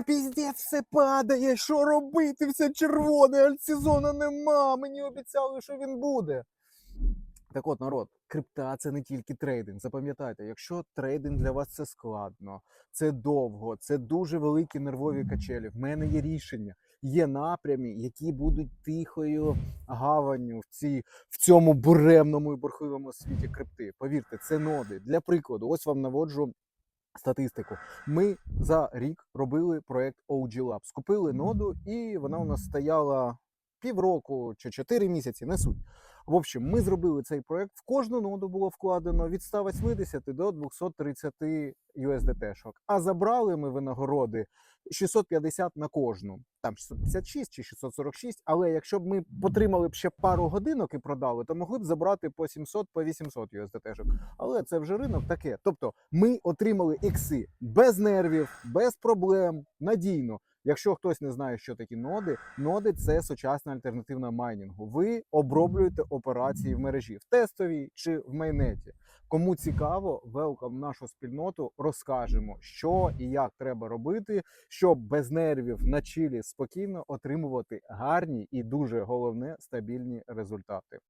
А, піздець, все падає. Що робити? Все червоне, альтсезону нема. Мені обіцяли, що він буде. Так от, народ, крипта це не тільки трейдинг. Запам'ятайте, якщо трейдинг для вас це складно, це довго, це дуже великі нервові качелі. В мене є рішення, є напрямі, які будуть тихою гаванню в цій в цьому буремному і бурхливому світі крипти. Повірте, це ноди. Для прикладу, ось вам наводжу статистику. Ми за рік робили проект OG Labs. Купили ноду, і вона у нас стояла півроку чи чотири місяці, не суть. В общем, ми зробили цей проект. В кожну ноду було вкладено від 180 до 230 USDT-шок. А забрали ми винагороди 650 на кожну. Там 656 чи 646. Але якщо б ми потримали б ще пару годинок і продали, то могли б забрати по 700 по 800 USDT-шок. Але це вже ринок таке. Тобто ми отримали ікси без нервів, без проблем, надійно. Якщо хтось не знає, що такі ноди, ноди це сучасна альтернативна майнінгу. Ви оброблюєте операції в мережі в тестовій чи в майнеті. Кому цікаво, велкам нашу спільноту розкажемо, що і як треба робити, щоб без нервів на чилі спокійно отримувати гарні і дуже головне стабільні результати.